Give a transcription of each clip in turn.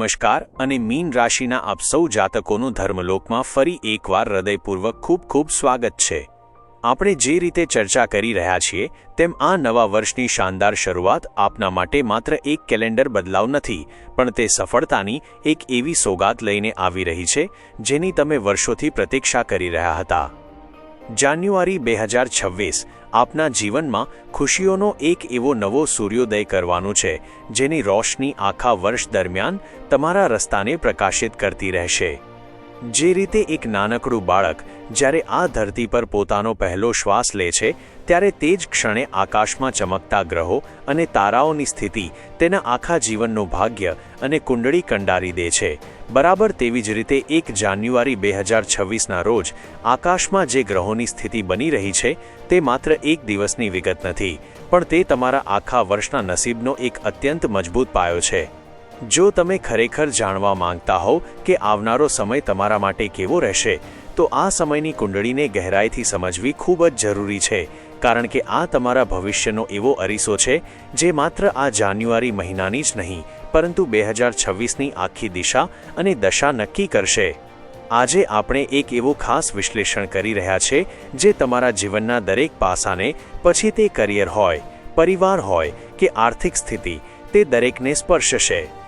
નમસ્કાર અને મીન રાશિના આપ સૌ જાતકોનું ધર્મલોકમાં ફરી એકવાર હૃદયપૂર્વક ખૂબ ખૂબ સ્વાગત છે. આપણે જે રીતે ચર્ચા કરી રહ્યા છીએ, તેમ આ નવા વર્ષની શાનદાર શરૂઆત આપના માટે માત્ર એક કેલેન્ડર બદલાવ નથી, પણ તે સફળતાની એક એવી સોગાત લઈને આવી રહી છે, જેની તમે વર્ષોથી પ્રતીક્ષા કરી રહ્યા હતા. જાન્યુઆરી બે હજાર છવ્વીસ આપના જીવનમાં ખુશીઓનો એક એવો નવો સૂર્યોદય કરવાનું છે, જેની રોશની આખા વર્ષ દરમિયાન તમારા રસ્તાને પ્રકાશિત કરતી રહેશે. જે રીતે એક નાનકડું બાળક જ્યારે આ ધરતી પર પોતાનો પહેલો શ્વાસ લે છે, ત્યારે તે જ ક્ષણે આકાશમાં ચમકતા ગ્રહો અને તારાઓની સ્થિતિ તેના આખા જીવનનું ભાગ્ય અને કુંડળી કંડારી દે છે. બરાબર તેવી જ રીતે એક જાન્યુઆરી બે હજાર છવ્વીસના રોજ આકાશમાં જે ગ્રહોની સ્થિતિ બની રહી છે, તે માત્ર એક દિવસની વિગત નથી, પણ તે તમારા આખા વર્ષના નસીબનો એક અત્યંત મજબૂત પાયો છે. જો તમે ખરેખર જાણવા માંગતા હોવ કે આવનારો સમય તમારા માટે કેવો રહેશે, તો આ સમયની કુંડળીને ગહેરાઈથી સમજવી ખૂબ જ જરૂરી છે, કારણ કે આ તમારા ભવિષ્યનો એવો અરીસો છે, જે માત્ર આ જાન્યુઆરી મહિનાની જ નહીં, પરંતુ બે હજાર છવ્વીસની આખી દિશા અને દશા નક્કી કરશે. આજે આપણે એક એવું ખાસ વિશ્લેષણ કરી રહ્યા છે, જે તમારા જીવનના દરેક પાસાને, પછી તે કરિયર હોય, પરિવાર હોય કે આર્થિક સ્થિતિ, તે દરેકને સ્પર્શશે.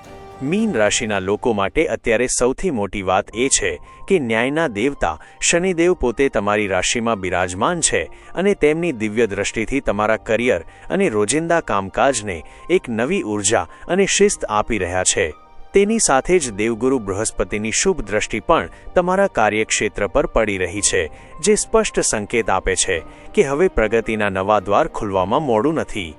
મીન રાશિના લોકો માટે અત્યારે સૌથી મોટી વાત એ છે કે ન્યાયના દેવતા શનિદેવ પોતે તમારી રાશિમાં બિરાજમાન છે અને તેમની દિવ્ય દ્રષ્ટિથી તમારા કરિયર અને રોજિંદા કામકાજને એક નવી ઊર્જા અને શિસ્ત આપી રહ્યા છે. તેની સાથે જ દેવગુરુ બૃહસ્પતિની શુભ દ્રષ્ટિ પણ તમારા કાર્યક્ષેત્ર પર પડી રહી છે, જે સ્પષ્ટ સંકેત આપે છે કે હવે પ્રગતિના નવા દ્વાર ખુલવામાં મોડું નથી.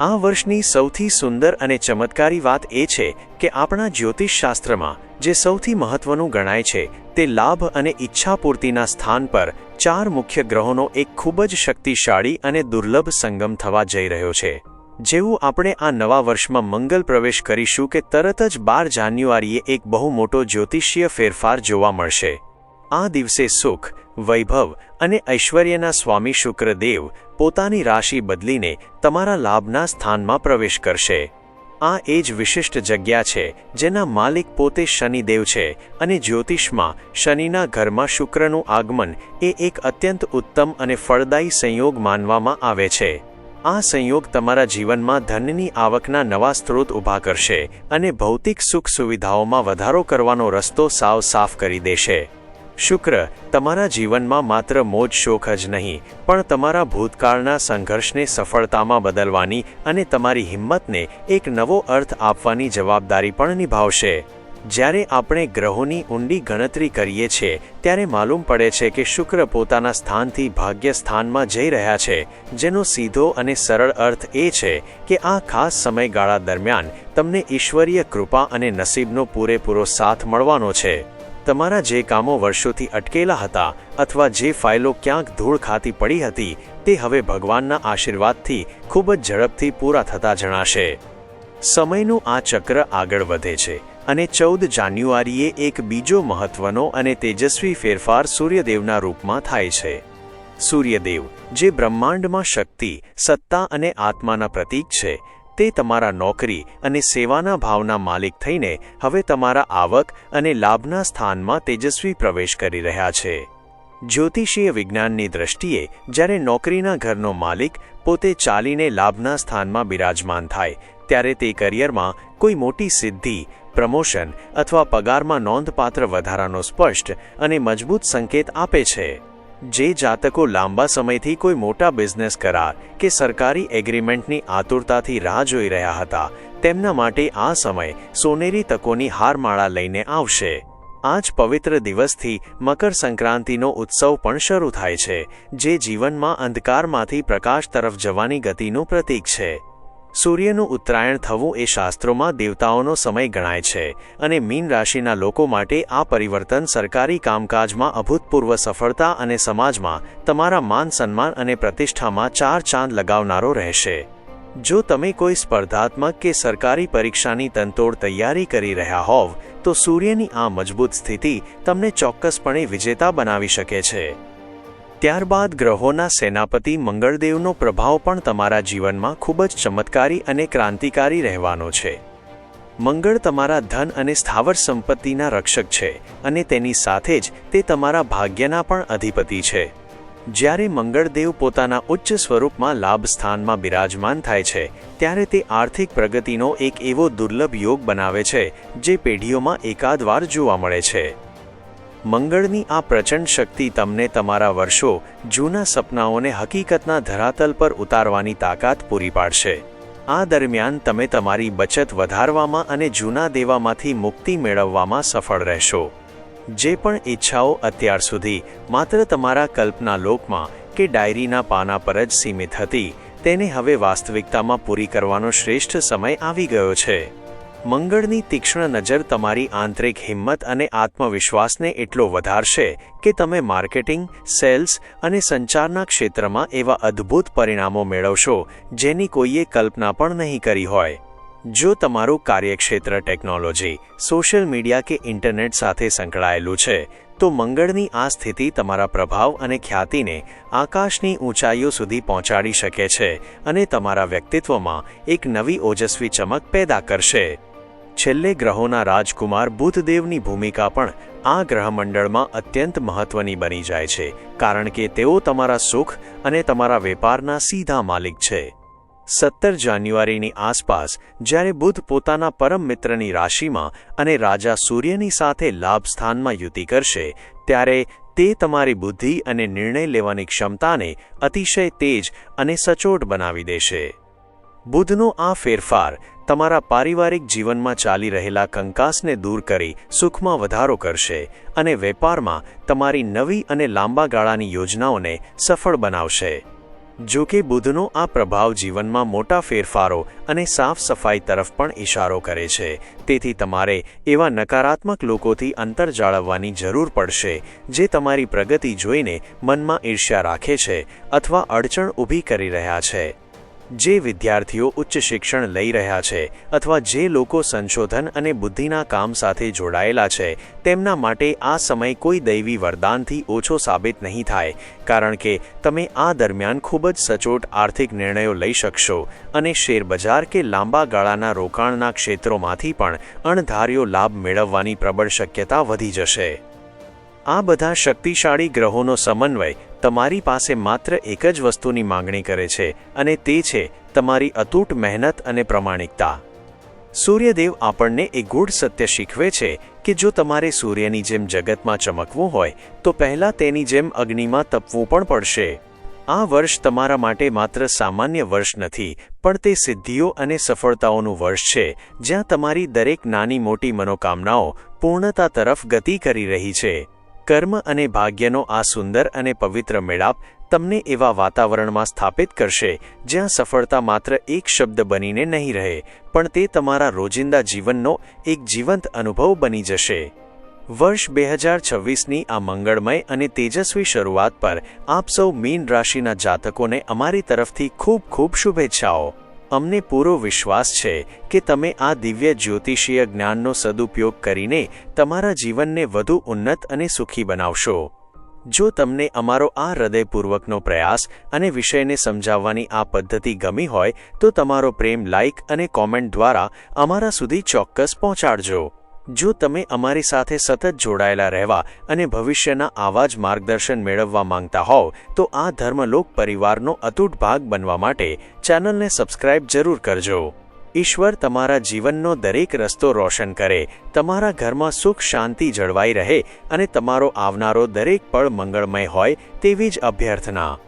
આ વર્ષની સૌથી સુંદર અને ચમત્કારી વાત એ છે કે આપણા જ્યોતિષશાસ્ત્રમાં જે સૌથી મહત્વનું ગણાય છે, તે લાભ અને ઈચ્છાપૂર્તિના સ્થાન પર ચાર મુખ્ય ગ્રહોનો એક ખૂબ જ શક્તિશાળી અને દુર્લભ સંગમ થવા જઈ રહ્યો છે. જેવું આપણે આ નવા વર્ષમાં મંગલ પ્રવેશ કરીશું કે તરત જ બાર જાન્યુઆરીએ એક બહુ મોટો જ્યોતિષીય ફેરફાર જોવા મળશે. આ દિવસે સુખ વૈભવ અને ઐશ્વર્યના સ્વામી શુક્રદેવ પોતાની રાશિ બદલીને તમારા લાભના સ્થાનમાં પ્રવેશ કરશે. આ એ જ વિશિષ્ટ જગ્યા છે, જેના માલિક પોતે શનિદેવ છે અને જ્યોતિષમાં શનિના ઘરમાં શુક્રનું આગમન એ એક અત્યંત ઉત્તમ અને ફળદાયી સંયોગ માનવામાં આવે છે. આ સંયોગ તમારા જીવનમાં ધનની આવકના નવા સ્ત્રોત ઊભા કરશે અને ભૌતિક સુખ સુવિધાઓમાં વધારો કરવાનો રસ્તો સાવ સાફ કરી દેશે. શુક્ર, તમારા જીવનમાં માત્ર મોજ શોખ જ નહીં, પણ તમારા ભૂતકાળના સંઘર્ષને સફળતામાં બદલવાની અને તમારી હિંમતને એક નવો અર્થ આપવાની જવાબદારી પણ નિભાવશે. જ્યારે આપણે ગ્રહોની ઊંડી ગણતરી કરીએ છીએ, ત્યારે માલુમ પડે છે કે શુક્ર પોતાના સ્થાનથી ભાગ્ય સ્થાનમાં જઈ રહ્યા છે, જેનો સીધો અને સરળ અર્થ એ છે કે આ ખાસ સમયગાળા દરમિયાન તમને ઈશ્વરીય કૃપા અને નસીબનો પૂરેપૂરો સાથ મળવાનો છે. તમારા જે કામો વર્ષોથી અટકેલા હતા અથવા જે ફાઇલો ક્યાંક ધૂળ ખાતી પડી હતી, તે હવે ભગવાનના આશીર્વાદથી ખૂબ જ ઝડપથી પૂરા થતા જણાશે. સમયનું આ ચક્ર આગળ વધે છે અને ચૌદ જાન્યુઆરીએ એક બીજો મહત્વનો અને તેજસ્વી ફેરફાર સૂર્યદેવના રૂપમાં થાય છે. સૂર્યદેવ, જે બ્રહ્માંડમાં શક્તિ, સત્તા અને આત્માના પ્રતીક છે તે તમારા નોકરી અને સેવાના ભાવના માલિક થઈને હવે તમારા આવક અને લાભના સ્થાનમાં તેજસ્વી પ્રવેશ કરી રહ્યા છે. જ્યોતિષીય વિજ્ઞાનની દ્રષ્ટિએ જ્યારે નોકરીના ઘરનો માલિક પોતે ચાલીને લાભના સ્થાનમાં બિરાજમાન થાય, ત્યારે તે કરિયરમાં કોઈ મોટી સિદ્ધિ, પ્રમોશન અથવા પગારમાં નોંધપાત્ર વધારાનો સ્પષ્ટ અને મજબૂત સંકેત આપે છે. જે જાતકો લાંબા સમયથી કોઈ મોટા બિઝનેસ કરાર કે સરકારી એગ્રીમેન્ટની આતુરતાથી રાહ જોઈ રહ્યા હતા, તેમના માટે આ સમય સોનેરી તકોની હારમાળા લઈને આવશે. આ જ પવિત્ર દિવસથી મકર સંક્રાંતિનો ઉત્સવ પણ શરૂ થાય છે, જે જીવનમાં અંધકારમાંથી પ્રકાશ તરફ જવાની ગતિનું પ્રતીક છે. સૂર્યનું ઉત્તરાયણ થવું એ શાસ્ત્રોમાં દેવતાઓનો સમય ગણાય છે અને મીન રાશિના લોકો માટે આ પરિવર્તન સરકારી કામકાજમાં અભૂતપૂર્વ સફળતા અને સમાજમાં તમારા માન સન્માન અને પ્રતિષ્ઠામાં ચાર ચાંદ લગાવનારો રહેશે. જો તમે કોઈ સ્પર્ધાત્મક કે સરકારી પરીક્ષાની તંતોડ તૈયારી કરી રહ્યા હોવ, તો સૂર્યની આ મજબૂત સ્થિતિ તમને ચોક્કસપણે વિજેતા બનાવી શકે છે. ત્યારબાદ ગ્રહોના સેનાપતિ મંગળદેવનો પ્રભાવ પણ તમારા જીવનમાં ખૂબ જ ચમત્કારી અને ક્રાંતિકારી રહેવાનો છે. મંગળ તમારા ધન અને સ્થાવર સંપત્તિના રક્ષક છે અને તેની સાથે જ તે તમારા ભાગ્યના પણ અધિપતિ છે. જ્યારે મંગળદેવ પોતાના ઉચ્ચ સ્વરૂપમાં લાભ સ્થાનમાં બિરાજમાન થાય છે, ત્યારે તે આર્થિક પ્રગતિનો એક એવો દુર્લભ યોગ બનાવે છે, જે પેઢીઓમાં એકાદ વાર જોવા મળે છે. મંગળની આ પ્રચંડ શક્તિ તમને તમારા વર્ષો, જૂના સપનાઓને હકીકતના ધરાતલ પર ઉતારવાની તાકાત પૂરી પાડશે. આ દરમિયાન તમે તમારી બચત વધારવામાં અને જૂના દેવામાંથી મુક્તિ મેળવવામાં સફળ રહેશો. જે પણ ઈચ્છાઓ અત્યાર સુધી, માત્ર તમારા કલ્પના લોકમાં કે ડાયરીના પાના પર જ સીમિત હતી, તેને હવે વાસ્તવિકતામાં પૂરી કરવાનો શ્રેષ્ઠ સમય આવી ગયો છે. મંગળની તીક્ષ્ણ નજર તમારી આંતરિક હિંમત અને આત્મવિશ્વાસને એટલો વધારશે કે તમે માર્કેટિંગ, સેલ્સ અને સંચારના ક્ષેત્રમાં એવા અદ્ભુત પરિણામો મેળવશો જેની કોઈએ કલ્પના પણ નહીં કરી હોય. જો તમારું કાર્યક્ષેત્ર ટેકનોલોજી, સોશિયલ મીડિયા કે ઇન્ટરનેટ સાથે સંકળાયેલું છે, તો મંગળની આ સ્થિતિ તમારા પ્રભાવ અને ખ્યાતિને આકાશની ઊંચાઈઓ સુધી પહોંચાડી શકે છે અને તમારા વ્યક્તિત્વમાં એક નવી ઓજસ્વી ચમક પેદા કરશે. છેલ્લે ગ્રહોના રાજકુમાર બુધદેવની ભૂમિકા પણ આ ગ્રહમંડળમાં અત્યંત મહત્વની બની જાય છે, કારણ કે તેઓ તમારા સુખ અને તમારા વેપારના સીધા માલિક છે. સત્તર જાન્યુઆરીની આસપાસ, જ્યારે બુધ પોતાના પરમ મિત્રની રાશિમાં અને રાજા સૂર્યની સાથે લાભ સ્થાનમાં યુતિ કરશે, ત્યારે તે તમારી બુદ્ધિ અને નિર્ણય લેવાની ક્ષમતાને અતિશય તેજ અને સચોટ બનાવી દેશે. બુધનો આ ફેરફાર તમારા પારિવારિક જીવનમાં ચાલી રહેલા કંકાસને દૂર કરી સુખમાં વધારો કરશે અને વેપારમાં તમારી નવી અને લાંબા ગાળાની યોજનાઓને સફળ બનાવશે. જો કે બુધનો આ પ્રભાવ જીવનમાં મોટા ફેરફારો અને સાફ સફાઈ તરફ પણ ઇશારો કરે છે. તેથી તમારે એવા નકારાત્મક લોકોથી અંતર જાળવવાની જરૂર પડશે જે તમારી પ્રગતિ જોઈને મનમાં ઈર્ષ્યા રાખે છે અથવા અડચણ ઊભી કરી રહ્યા છે. જે વિદ્યાર્થીઓ ઉચ્ચ શિક્ષણ લઈ રહ્યા છે અથવા જે લોકો સંશોધન અને બુદ્ધિના કામ સાથે જોડાયેલા છે, તેમના માટે આ સમય કોઈ દૈવી વરદાનથી ઓછો સાબિત નહીં થાય, કારણ કે તમે આ દરમિયાન ખૂબ જ સચોટ આર્થિક નિર્ણયો લઈ શકશો અને શેરબજાર કે લાંબા ગાળાના રોકાણના ક્ષેત્રોમાંથી પણ અણધાર્યો લાભ મેળવવાની પ્રબળ શક્યતા વધી જશે. આ બધા શક્તિશાળી ગ્રહોનો સમન્વય તમારી પાસે માત્ર એક જ વસ્તુની માંગણી કરે છે અને તે છે તમારી અતૂટ મહેનત અને પ્રમાણિકતા. સૂર્યદેવ આપણને એ ગૂઢ સત્ય શીખવે છે કે જો તમારે સૂર્યની જેમ જગતમાં ચમકવું હોય, તો પહેલાં તેની જેમ અગ્નિમાં તપવું પણ પડશે. આ વર્ષ તમારા માટે માત્ર સામાન્ય વર્ષ નથી, પણ તે સિદ્ધિઓ અને સફળતાઓનું વર્ષ છે, જ્યાં તમારી દરેક નાની મોટી મનોકામનાઓ પૂર્ણતા તરફ ગતિ કરી રહી છે. કર્મ અને ભાગ્યનો આ સુંદર અને પવિત્ર મેળાપ તમને એવા વાતાવરણમાં સ્થાપિત કરશે, જ્યાં સફળતા માત્ર એક શબ્દ બનીને નહીં રહે, પણ તે તમારા રોજિંદા જીવનનો એક જીવંત અનુભવ બની જશે. વર્ષ બે હજાર છવ્વીસની આ મંગળમય અને તેજસ્વી શરૂઆત પર આપ સૌ મીન રાશિના જાતકોને અમારી તરફથી ખૂબ ખૂબ શુભેચ્છાઓ. અમને પૂરો વિશ્વાસ છે કે તમે આ દિવ્ય જ્યોતિષીય જ્ઞાનનો સદુપયોગ કરીને તમારા જીવનને વધુ ઉન્નત અને સુખી બનાવશો. જો તમને અમારો આ હૃદયપૂર્વકનો પ્રયાસ અને વિષયને સમજાવવાની આ પદ્ધતિ ગમી હોય, તો તમારો પ્રેમ લાઇક અને કોમેન્ટ દ્વારા અમારા સુધી ચોક્કસ પહોંચાડજો. જો તમે અમારી સાથે સતત જોડાયેલા રહેવા અને ભવિષ્યના આવા જ માર્ગદર્શન મેળવવા માંગતા હોવ, તો આ ધર્મલોક પરિવારનો અતૂટ ભાગ બનવા માટે ચેનલને સબસ્ક્રાઇબ જરૂર કરજો. ઈશ્વર તમારા જીવનનો દરેક રસ્તો રોશન કરે, તમારા ઘરમાં સુખ શાંતિ જળવાઈ રહે અને તમારો આવનારો દરેક પળ મંગળમય હોય તેવી જ અભ્યર્થના.